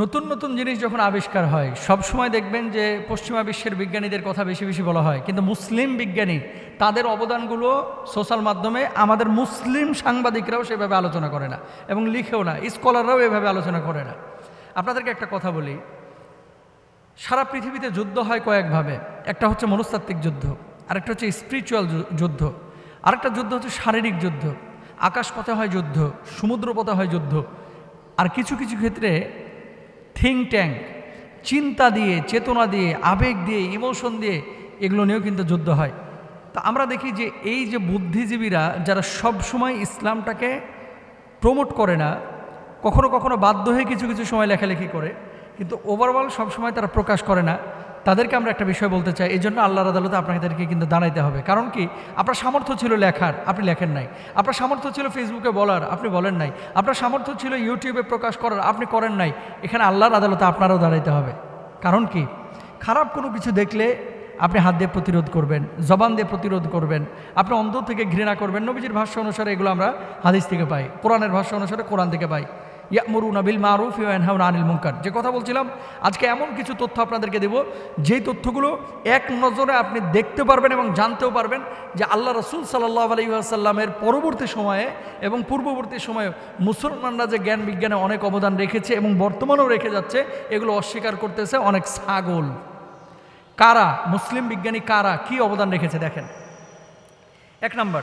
নতুন নতুন জিনিস যখন আবিষ্কার হয়, সব সময় দেখবেন যে পশ্চিমা বিশ্বের বিজ্ঞানীদের কথা বেশি বেশি বলা হয়। কিন্তু মুসলিম বিজ্ঞানী, তাদের অবদানগুলো সোশ্যাল মাধ্যমে আমাদের মুসলিম সাংবাদিকরাও সেভাবে আলোচনা করে না এবং লিখেও না, স্কলাররাও এভাবে আলোচনা করে না। আপনাদেরকে একটা কথা বলি, সারা পৃথিবীতে যুদ্ধ হয় কয়েকভাবে। একটা হচ্ছে মনস্তাত্ত্বিক যুদ্ধ, আরেকটা হচ্ছে স্পিরিচুয়াল যুদ্ধ। আরেকটা যুদ্ধ হচ্ছে শারীরিক যুদ্ধ। আকাশপথে হয় যুদ্ধ, সমুদ্রপথে হয় যুদ্ধ। আর কিছু কিছু ক্ষেত্রে থিঙ্ক ট্যাঙ্ক চিন্তা দিয়ে, চেতনা দিয়ে, আবেগ দিয়ে ইমোশন দিয়ে এগুলো নিয়েও কিন্তু যুদ্ধ হয়। তা আমরা দেখি যে এই যে বুদ্ধিজীবীরা যারা সব সময় ইসলামটাকে প্রমোট করে না, কখনো কখনো বাধ্য হয়ে কিছু কিছু সময় লেখালেখি করে, কিন্তু ওভারঅল সবসময় তারা প্রকাশ করে না। তাদেরকে আমরা একটা বিষয় বলতে চাই, এই জন্য আল্লাহর আদালতে আপনাদেরকে কিন্তু দাঁড়াইতে হবে। কারণ কি? আপনার সামর্থ্য ছিল লেখার, আপনি লেখেন নাই। আপনার সামর্থ্য ছিল ফেসবুকে বলার, আপনি বলেন নাই। আপনার সামর্থ্য ছিল ইউটিউবে প্রকাশ করার, আপনি করেন নাই। এখানে আল্লাহর আদালতে আপনারও দাঁড়াইতে হবে। কারণ কি? খারাপ কোনো কিছু দেখলে আপনি হাত দিয়ে প্রতিরোধ করবেন, জবান দিয়ে প্রতিরোধ করবেন, আপনি অন্ধ থেকে ঘৃণা করবেন। নবীজির ভাষ্য অনুসারে এগুলো আমরা হাদিস থেকে পাই, কোরআনের ভাষ্য অনুসারে কোরআন থেকে পাই। ইয়ামরুন আবিল মারুফ ইয়ানহাউন আনিল মুনকার। যে কথা বলছিলাম, আজকে এমন কিছু তথ্য আপনাদেরকে দেব, যেই তথ্যগুলো এক নজরে আপনি দেখতে পারবেন এবং জানতেও পারবেন যে আল্লাহ রসুল সাল্লাহ আলী আসাল্লামের পরবর্তী সময়ে এবং পূর্ববর্তী সময়ে মুসলমানরা যে জ্ঞান বিজ্ঞানে অনেক অবদান রেখেছে এবং বর্তমানেও রেখে যাচ্ছে, এগুলো অস্বীকার করতেছে অনেক ছাগল। কারা? মুসলিম বিজ্ঞানী কারা? কি অবদান রেখেছে? দেখেন। এক নাম্বার।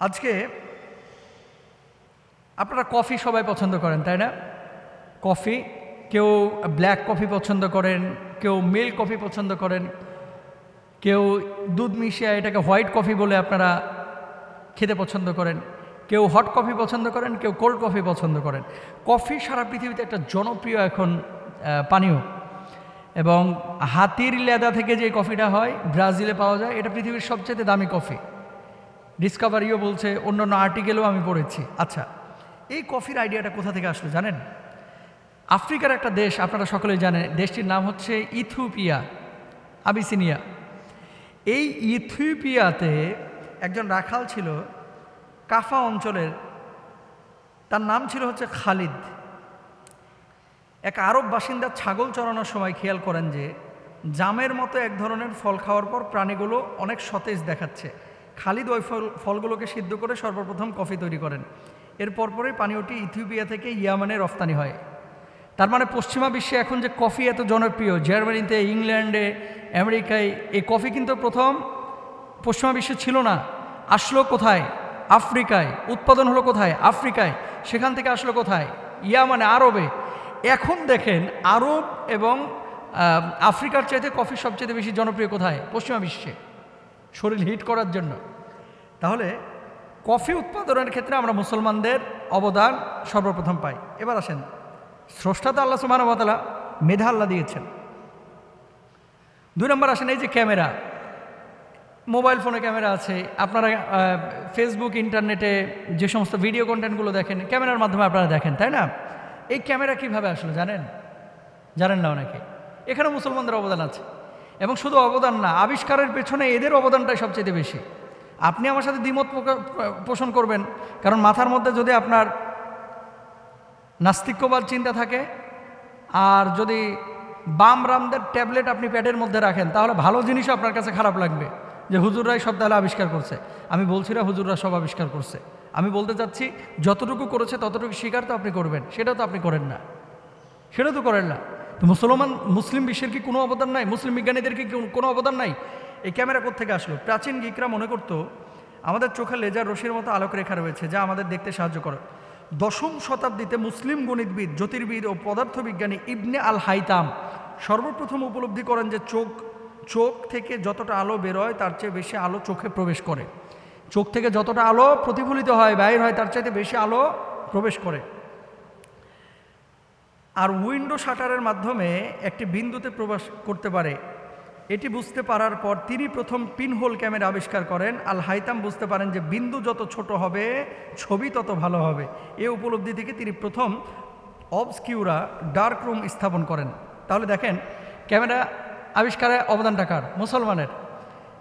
আজকে আপনারা কফি সবাই পছন্দ করেন, তাই না? কফি, কেউ ব্ল্যাক কফি পছন্দ করেন, কেউ মিল্ক কফি পছন্দ করেন, কেউ দুধ মিশিয়ে এটাকে হোয়াইট কফি বলে আপনারা খেতে পছন্দ করেন, কেউ হট কফি পছন্দ করেন, কেউ কোল্ড কফি পছন্দ করেন। কফি সারা পৃথিবীতে একটা জনপ্রিয় এখন পানীয়। এবং হাতির লেদা থেকে যে কফিটা হয়, ব্রাজিলে পাওয়া যায়, এটা পৃথিবীর সবচেয়ে দামি কফি। ডিসকাভারিও বলছে, অন্যান্য আর্টিকেলও আমি পড়েছি। আচ্ছা এই কফির আইডিয়াটা কোথা থেকে আসলো জানেন? আফ্রিকার একটা দেশ, আপনারা সকলেই জানেন, দেশটির নাম হচ্ছে ইথিওপিয়া, আবিসিনিয়া। এই ইথিওপিয়াতে একজন রাখাল ছিল, কাফা অঞ্চলের। তার নাম ছিল হচ্ছে খালিদ। এক আরব বাসিন্দা ছাগল চড়ানোর সময় খেয়াল করেন যে, জামের মতো এক ধরনের ফল খাওয়ার পর প্রাণীগুলো অনেক সতেজ দেখাচ্ছে। খালিদ ওই ফল, ফলগুলোকে সিদ্ধ করে সর্বপ্রথম কফি তৈরি করেন। এর পরপরই পানীয়টি ইথিওপিয়া থেকে ইয়ামানে রফতানি হয়। তার মানে পশ্চিমা বিশ্বে এখন যে কফি এত জনপ্রিয়, জার্মানিতে, ইংল্যান্ডে, আমেরিকায়, এই কফি কিন্তু প্রথম পশ্চিমা বিশ্বে ছিল না। আসলো কোথায়? আফ্রিকায়। উৎপাদন হলো কোথায়? আফ্রিকায়। সেখান থেকে আসলো কোথায়? ইয়া মানে আরবে। এখন দেখেন, আরব এবং আফ্রিকার চাইতে কফি সবচেয়ে বেশি জনপ্রিয় কোথায়? পশ্চিমা বিশ্বে। শরীর হিট করার জন্য। তাহলে কফি উৎপাদনের ক্ষেত্রে আমরা মুসলমানদের অবদান সর্বপ্রথম পাই। এবার আসেন স্রষ্টাতে আল্লাহ সুমানবতালা মেধা আল্লাহ দিয়েছেন। দুই নম্বর আসেন, এই যে ক্যামেরা, মোবাইল ফোনে ক্যামেরা আছে, আপনারা ফেসবুক ইন্টারনেটে যে সমস্ত ভিডিও কন্টেন্টগুলো দেখেন, ক্যামেরার মাধ্যমে আপনারা দেখেন, তাই না? এই ক্যামেরা কীভাবে আসলো, জানেন? জানেন না অনেকে? এখানে মুসলমানদের অবদান আছে। এবং শুধু অবদান না, আবিষ্কারের পেছনে এদের অবদানটাই সবচেয়ে বেশি। আপনি আমার সাথে দ্বিমত পোষণ করবেন। কারণ মাথার মধ্যে যদি আপনার নাস্তিক্যবাদ চিন্তা থাকে, আর যদি বাম রামদের ট্যাবলেট আপনি পেটের মধ্যে রাখেন, তাহলে ভালো জিনিসও আপনার কাছে খারাপ লাগবে যে হুজুররাই সব তাহলে আবিষ্কার করছে। আমি বলছি না হুজুররা সব আবিষ্কার করছে। আমি বলতে চাচ্ছি, যতটুকু করেছে ততটুকু স্বীকার তো আপনি করবেন, সেটা তো আপনি করেন না। সেটা তো করেন না। তো মুসলমান, মুসলিম বিশ্বের কি কোনো অবদান নাই? মুসলিম বিজ্ঞানীদের কি কোনো অবদান নাই? এই ক্যামেরা থেকে আসলো? প্রাচীন গিকরা মনে করতো আমাদের চোখে লেজার রশির মতো আলোক রেখা রয়েছে, যা আমাদের দেখতে সাহায্য করে। দশম শতাব্দীতে মুসলিম গণিতবিদ, জ্যোতির্বিদ ও পদার্থবিজ্ঞানী ইবনে আল হাইতাম সর্বপ্রথম উপলব্ধি করেন যে চোখ চোখ থেকে যতটা আলো বেরোয়, তার চেয়ে বেশি আলো চোখে প্রবেশ করে। চোখ থেকে যতটা আলো প্রতিফলিত হয় বাইর হয়, তার চাইতে বেশি আলো প্রবেশ করে। আর উইন্ডো শাটারের মাধ্যমে একটি বিন্দুতে প্রবেশ করতে পারে এটি বুঝতে পারার পর তিনি প্রথম পিনহোল ক্যামেরা আবিষ্কার করেন। আল হাইতাম বুঝতে পারেন যে বিন্দু যত ছোট হবে, ছবি তত ভালো হবে। এ উপলব্ধি থেকে তিনি প্রথম অবস্কিউরা ডার্ক রুম স্থাপন করেন। তাহলে দেখেন, ক্যামেরা আবিষ্কারে অবদানটা কার? মুসলমানের।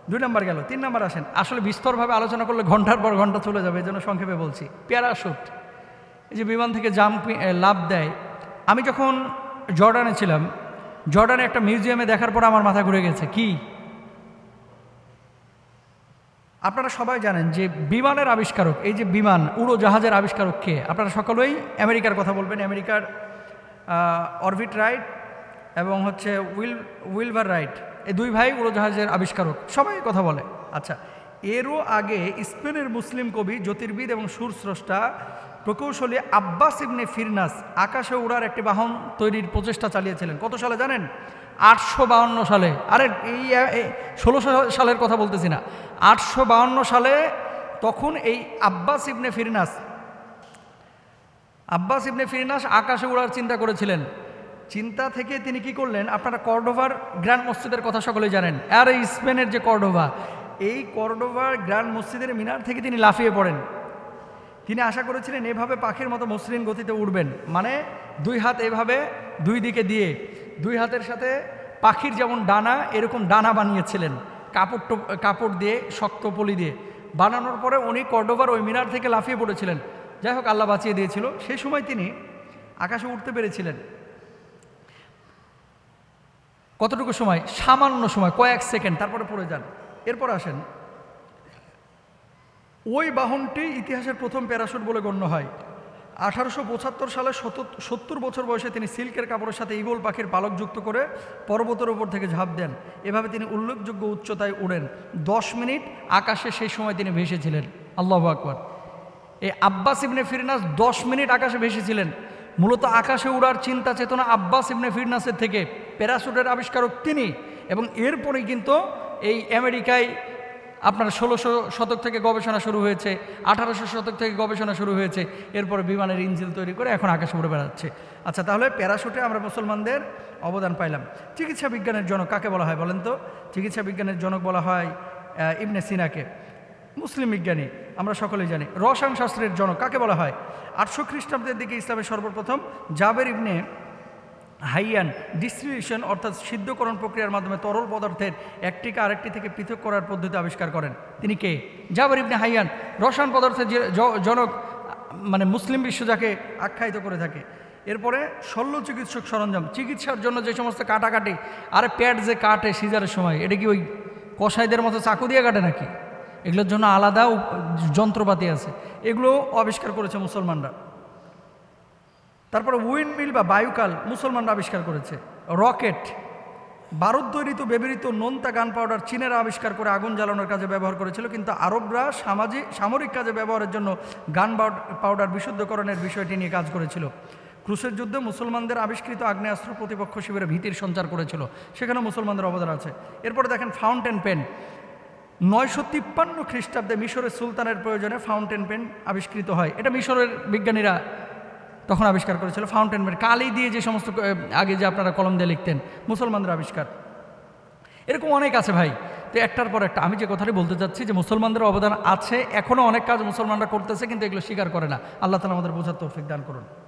দুই নম্বর গেল, তিন নম্বর আসেন। আসলে বিস্তরভাবে আলোচনা করলে ঘণ্টার পর ঘণ্টা চলে যাবে এই জন্য সংক্ষেপে বলছি। প্যারাশুট এই যে বিমান থেকে জাম্প লাভ দেয়। আমি যখন জর্ডানে ছিলাম জর্ডানে একটা মিউজিয়ামে দেখার পর আমার মাথা ঘুরে গেছে। কি? আপনারা সবাই জানেন যে বিমানের আবিষ্কারক, এই যে বিমান, উড়োজাহাজের আবিষ্কারক কে? আপনারা সকলেই আমেরিকার কথা বলবেন, আমেরিকার অরবিট রাইট এবং হচ্ছে উইল উইলভার রাইট এই দুই ভাই উড়োজাহাজের আবিষ্কারক, সবাই কথা বলে। আচ্ছা এরও আগে স্পেনের মুসলিম কবি, জ্যোতির্বিদ এবং সুরস্রষ্টা প্রকৌশলী আব্বাস ইবনে ফিরনাস আকাশে উড়ার একটি বাহন তৈরির প্রচেষ্টা চালিয়েছিলেন। কত সালে জানেন? আটশো বাউন্ন সালে। আরে, এই ষোলোশো সালের কথা বলতেছি না। আটশো বাউন্ন সালে তখন এই Abbas ibn Firnas, Abbas ibn Firnas আকাশে উড়ার চিন্তা করেছিলেন। চিন্তা থেকে তিনি কি করলেন? আপনারা কর্ডোভার গ্র্যান্ড মসজিদের কথা সকলেই জানেন। আর এই স্পেনের যে কর্ডোভা, এই কর্ডোভার গ্র্যান্ড মসজিদের মিনার থেকে তিনি লাফিয়ে পড়েন। তিনি আশা করেছিলেন এভাবে পাখির মতো মসৃণ গতিতে উঠবেন মানে দুই হাত এভাবে দুই দিকে দিয়ে, দুই হাতের সাথে পাখির যেমন ডানা, এরকম ডানা বানিয়েছিলেন। কাপড় কাপড় দিয়ে, শক্ত পলি দিয়ে। বানানোর পরে উনি কর্ডোভার ওই মিনার থেকে লাফিয়ে পড়েছিলেন। যাই হোক, আল্লাহ বাঁচিয়ে দিয়েছিল। সেই সময় তিনি আকাশে উঠতে পেরেছিলেন। কতটুকু সময়? সামান্য সময়, কয়েক সেকেন্ড, তারপরে পড়ে যান। এরপর আসেন। ওই বাহনটি ইতিহাসের প্রথম প্যারাশুট বলে গণ্য হয়। আঠারোশো পঁচাত্তর সালে সত্তর বছর বয়সে তিনি সিল্কের কাপড়ের সাথে ইগল পাখির পালক যুক্ত করে পর্বতের ওপর থেকে ঝাঁপ দেন। এভাবে তিনি উল্লেখযোগ্য উচ্চতায় উড়েন। দশ মিনিট আকাশে সেই সময় তিনি ভেসেছিলেন। আল্লাহ আকবর। এই আব্বাস ইবনে ফিরনাস দশ মিনিট আকাশে ভেসেছিলেন। মূলত আকাশে উড়ার চিন্তা চেতনা আব্বাস ইবনে ফিরনাসের থেকে প্যারাশুটের আবিষ্কারক তিনি। এবং এরপরেই কিন্তু এই আমেরিকায় আপনার ষোলোশো শতক থেকে গবেষণা শুরু হয়েছে, আঠারোশো শতক থেকে গবেষণা শুরু হয়েছে, এরপর বিমানের ইঞ্জিল তৈরি করে এখন আকাশে উড়ে বেড়াচ্ছে। আচ্ছা তাহলে প্যারাশুটে আমরা মুসলমানদের অবদান পাইলাম। চিকিৎসা বিজ্ঞানের জনক কাকে বলা হয় বলেন তো? চিকিৎসা বিজ্ঞানের জনক বলা হয় ইবনে সিনাকে। মুসলিম বিজ্ঞানী, আমরা সকলেই জানি। রসায়ন শাস্ত্রের জনক কাকে বলা হয়? আটশো খ্রিস্টাব্দের দিকে ইসলামের সর্বপ্রথম জাবের ইবনে হাইয়ান ডিস্ট্রিবিউশন অর্থাৎ সিদ্ধকরণ প্রক্রিয়ার মাধ্যমে তরল পদার্থের একটিকে আরেকটি থেকে পৃথক করার পদ্ধতি আবিষ্কার করেন। তিনি কে? জাবের ইবনে হাইয়ান, রসায়ন পদার্থের যে জনক মানে মুসলিম বিশ্ব যাকে আখ্যায়িত করে থাকে। এরপরে শল্য চিকিৎসক সরঞ্জাম, চিকিৎসার জন্য যে সমস্ত কাটাকাটি, আরে প্যাড যে কাটে সিজারের সময়, এটা কি ওই কসাইদের মতো চাকু দিয়ে কাটে নাকি? এগুলোর জন্য আলাদা যন্ত্রপাতি আছে। এগুলো আবিষ্কার করেছে মুসলমানরা। তারপরে উইন্ড মিল বা বায়ুকাল মুসলমানরা আবিষ্কার করেছে। রকেট বারুদ তৈরিত ব্যবহৃত নোনতা গান পাউডার চীনেরা আবিষ্কার করে আগুন জ্বালানোর কাজে ব্যবহার করেছিল, কিন্তু আরবরা সামাজিক সামরিক কাজে ব্যবহারের জন্য গান পাউডার বিশুদ্ধকরণের বিষয়টি নিয়ে কাজ করেছিল। ক্রুশের যুদ্ধে মুসলমানদের আবিষ্কৃত আগ্নেয়াস্ত্র প্রতিপক্ষ শিবিরে ভীতির সঞ্চার করেছিল। সেখানে মুসলমানদের অবদান আছে। এরপরে দেখেন ফাউন্টেন পেন। নয়শো তিপ্পান্ন খ্রিস্টাব্দে মিশরের সুলতানের প্রয়োজনে ফাউন্টেন পেন আবিষ্কৃত হয়। এটা মিশরের বিজ্ঞানীরা তখন আবিষ্কার করেছিল ফাউন্টেন পেন কালি দিয়ে যে সমস্ত আগে যে আপনারা কলম দিয়ে লিখতেন, মুসলমানদের আবিষ্কার। এরকম অনেক আছে ভাই। তো একটার পর একটা। আমি যে কথাটি বলতে চাচ্ছি যে মুসলমানদের অবদান আছে এখনও অনেক কাজ মুসলমানরা করতেছে, কিন্তু এগুলো স্বীকার করে না। আল্লাহ তালা আমাদের বোঝার তৌফিক দান করুন।